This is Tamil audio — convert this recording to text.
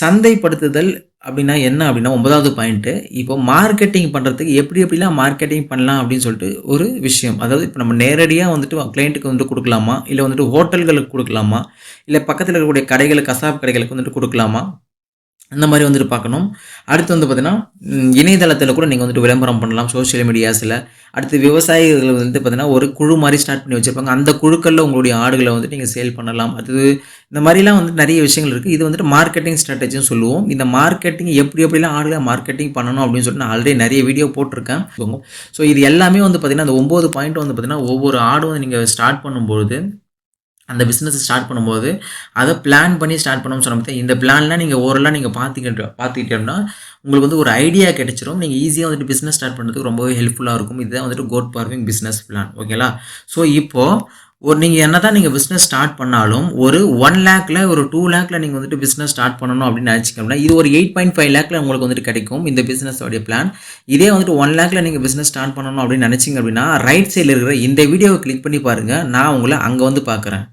சந்தைப்படுத்துதல் அப்படின்னா என்ன அப்படின்னா ஒன்பதாவது பாயிண்ட்டு இப்போ மார்க்கெட்டிங் பண்ணுறதுக்கு எப்படி எப்படிலாம் மார்க்கெட்டிங் பண்ணலாம் அப்படின்னு சொல்லிட்டு ஒரு விஷயம். அதாவது இப்போ நம்ம நேரடியாக வந்துட்டு கிளைண்ட்டுக்கு வந்துட்டு கொடுக்கலாமா? இல்லை வந்துட்டு ஹோட்டல்களுக்கு கொடுக்கலாமா? இல்லை பக்கத்தில் இருக்கக்கூடிய கடைகளுக்கு கசாப் கடைகளுக்கு வந்துட்டு கொடுக்கலாமா? இந்த மாதிரி வந்துட்டு பார்க்கணும். அடுத்து வந்து பார்த்தீங்கன்னா இணையதளத்தில் கூட நீங்கள் வந்துட்டு விளம்பரம் பண்ணலாம் சோஷியல் மீடியாஸில் அடுத்து விவசாயிகள் வந்துட்டு பார்த்தீங்கன்னா ஒரு குழு மாதிரி ஸ்டார்ட் பண்ணி வச்சுருப்பாங்க. அந்த குழுக்களில் உங்களுடைய ஆடுகளை வந்துட்டு நீங்கள் சேல் பண்ணலாம். அது இந்த மாதிரிலாம் வந்து நிறைய விஷயங்கள் இருக்குது இது வந்துட்டு மார்க்கெட்டிங் ஸ்ட்ராட்டஜின்னு சொல்லுவோம். இந்த மார்க்கெட்டிங் எப்படி எப்படிலாம் ஆளுகளை மார்க்கெட்டிங் பண்ணணும் அப்படின்னு சொல்லிட்டு நான் ஆல்ரெடி நிறைய வீடியோ போட்டிருக்கேன். ஸோ இது எல்லாமே வந்து பார்த்திங்கன்னா அந்த ஒம்பது பாயிண்ட் வந்து பார்த்திங்கன்னா ஒவ்வொரு ஆடும் வந்து நீங்கள் ஸ்டார்ட் பண்ணும்போது அந்த பிஸ்னஸ் ஸ்டார்ட் பண்ணும்போது அதை பிளான் பண்ணி ஸ்டார்ட் பண்ணணும்னு சொன்ன இந்த பிளான்லாம் நீங்கள் ஓரலாக நீங்கள் பார்த்துக்கிட்டு பார்த்துக்கிட்டோம்னா உங்களுக்கு வந்து ஒரு ஐடியா கிடைச்சிரும். நீங்கள் ஈஸியாக வந்துட்டு பிஸ்னஸ் ஸ்டார்ட் பண்ணுறதுக்கு ரொம்பவே ஹெல்ப்ஃபுல்லாக இருக்கும். இதுதான் வந்துட்டு கோட் பார்விங் பிஸ்னஸ் பிளான் ஓகேங்களா ஸோ இப்போது ஒரு நீங்கள் என்ன தான் நீங்கள் பிஸ்னஸ் ஸ்டார்ட் பண்ணாலும் ஒரு ஒன் லேக்கில் ஒரு டூ லேக்கில் நீங்கள் வந்துட்டு பிஸ்னஸ் ஸ்டார்ட் பண்ணணும் அப்படின்னு நினச்சிக்கோம்னா இது ஒரு எயிட் பாயிண்ட் ஃபைவ் லேக்கில் உங்களுக்கு வந்துட்டு கிடைக்கும் இந்த பிஸ்னஸோடைய பிளான் இதே வந்துட்டு ஒன் லேக்கில் நீங்கள் பிஸ்னஸ் ஸ்டார்ட் பண்ணணும் அப்படின்னு நினச்சிங்க அப்படின்னா ரைட் சைடில் இருக்கிற இந்த வீடியோவை கிளிக் பண்ணி பாருங்கள் நான் உங்களை அங்கே வந்து பார்க்குறேன்.